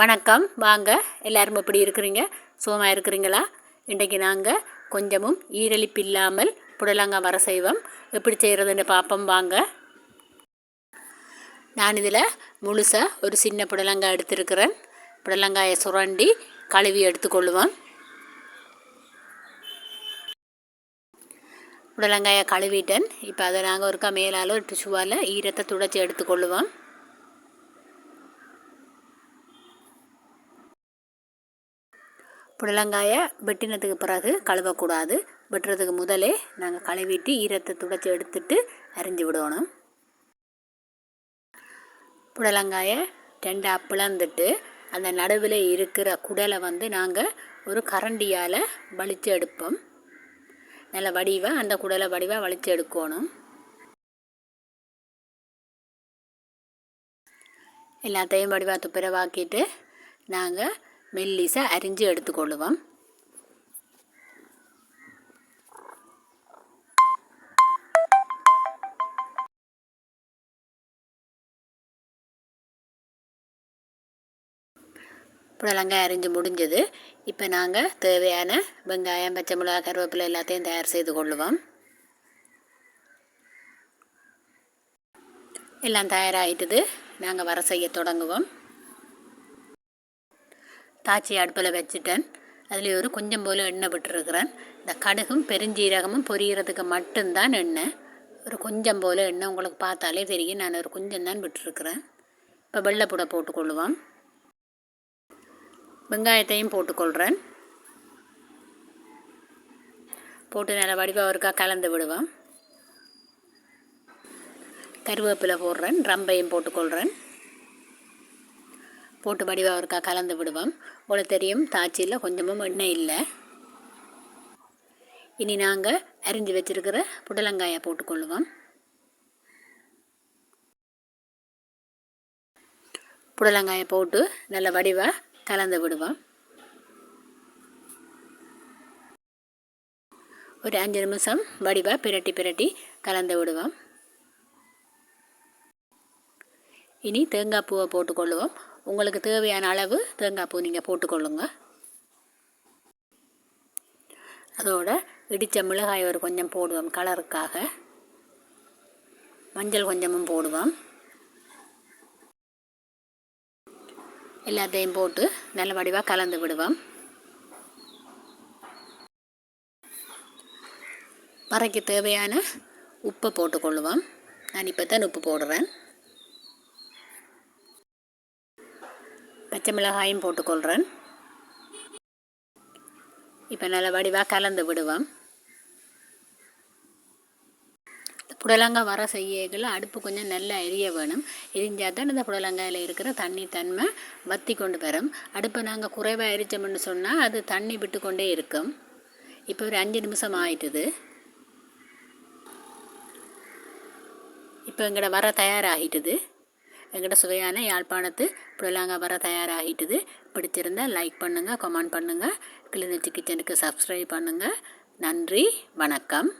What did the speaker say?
வணக்கம். வாங்க. எல்லோரும் எப்படி இருக்கிறீங்க? சுகமாக இருக்கிறீங்களா? இன்றைக்கு நாங்கள் கொஞ்சமும் ஈரலிப்பு இல்லாமல் புடலங்காய் வர செய்வோம். எப்படி செய்கிறதுன்னு பார்ப்போம் வாங்க. நான் இதில் முழுசாக ஒரு சின்ன புடலங்காய் எடுத்துருக்கிறேன். புடலங்காயை சுரண்டி கழுவி எடுத்துக்கொள்ளுவோம் புடலங்காயை கழுவிட்டேன். இப்போ அதை நாங்கள் ஒருக்கா மேலால் ஒரு டிஷ்யூவால் ஈரத்தை துடைச்சி எடுத்துக்கொள்ளுவோம் புடலங்காயை வெட்டினதுக்கு பிறகு கழுவக்கூடாது. வெட்டுறதுக்கு முதலே நாங்கள் கழுவிட்டு ஈரத்தை துடைச்சி எடுத்துட்டு அரிஞ்சு விடணும். புடலங்காயை ரெண்டாக பிளந்துட்டு அந்த நடுவில் இருக்கிற குடலை வந்து நாங்கள் ஒரு கரண்டியால் வலித்து எடுப்போம். நல்ல வடிவாக அந்த குடலை வடிவாக வலித்து எடுக்கணும். எல்லாத்தையும் வடிவாக துப்புரவாக்கிட்டு நாங்கள் மெல்லிசாக அரிஞ்சு எடுத்துக்கொள்ளுவோம். புடலங்காய் அரிஞ்சு முடிஞ்சது. இப்போ நாங்கள் தேவையான வெங்காயம் பச்சை மிளகா கருவேப்பிலை எல்லாத்தையும் தயார் செய்து கொள்ளுவோம். எல்லாம் தயாராகிட்டது நாங்கள் வர செய்ய தொடங்குவோம். தாச்சி அடுப்பில் வச்சுட்டேன். அதில் ஒரு கொஞ்சம் போல் எண்ணெய் விட்டுருக்குறேன். இந்த கடுகும் பெருஞ்சீரகமும் பொரியிறதுக்கு மட்டும்தான் எண்ணெய். ஒரு கொஞ்சம் போல் எண்ணெய் உங்களுக்கு பார்த்தாலே தெரியும். நான் ஒரு கொஞ்சம் தான் விட்டுருக்குறேன். இப்போ வெள்ளைப்புடை போட்டுக்கொள்ளுவோம் வெங்காயத்தையும் போட்டுக்கொள்கிறேன். போட்டு நல்லா வடிவாக ஒருக்கா கலந்து விடுவோம். கருவேப்பிலை போடுறேன். ரம்பையும் போட்டுக்கொள்கிறேன். போட்டு வடிவாக ஒருக்கா கலந்து விடுவோம். போல தெரியும் தாச்சியில் கொஞ்சமும் எண்ணெய் இல்லை. இனி நாங்கள் அரிஞ்சு வச்சுருக்கிற புடலங்காயை போட்டுக்கொள்ளுவோம் புடலங்காயை போட்டு நல்ல வடிவாக கலந்து விடுவோம். ஒரு அஞ்சு நிமிஷம் வடிவாக பிரட்டி பிரட்டி கலந்து விடுவோம். இனி தேங்காய் பூவை போட்டுக்கொள்ளுவோம் உங்களுக்கு தேவையான அளவு தேங்காய் பூ நீங்கள் போட்டுக்கொள்ளுங்க. அதோட இடித்த மிளகாய் ஒரு கொஞ்சம் போடுவோம் கலருக்காக. மஞ்சள் கொஞ்சமும் போடுவோம். எல்லாத்தையும் போட்டு நல்ல வடிவாக கலந்து விடுவோம். பறைக்கு தேவையான உப்பை போட்டுக்கொள்ளுவோம். நான் இப்போ தான் உப்பு போடுறேன். பச்சை மிளகாயும் போட்டுக்கொள்கிறேன் இப்போ நல்ல வடிவாக கலந்து விடுவோம். புடலங்காய் வர செய்யல அடுப்பு கொஞ்சம் நல்லா எரிய வேணும். எரிஞ்சால் தான் இந்த புடலங்காயில் இருக்கிற தண்ணி தன்மை வத்தி கொண்டு வரும். அடுப்பை நாங்கள் குறைவாக எரிச்சோம்னு சொன்னால் அது தண்ணி விட்டு கொண்டே இருக்கும். இப்போ ஒரு அஞ்சு நிமிஷம் ஆயிட்டுது. இப்போ எங்கட வர தயாராகிட்டுது. எங்கள்கிட்ட சுவையான யாழ்ப்பாணத்து புடலாங்க வர தயாராகிட்டுது. பிடிச்சிருந்தால் லைக் பண்ணுங்கள் கமெண்ட் பண்ணுங்கள் கிளிநொச்சி கிச்சனுக்கு சப்ஸ்கிரைப் பண்ணுங்கள் நன்றி வணக்கம்.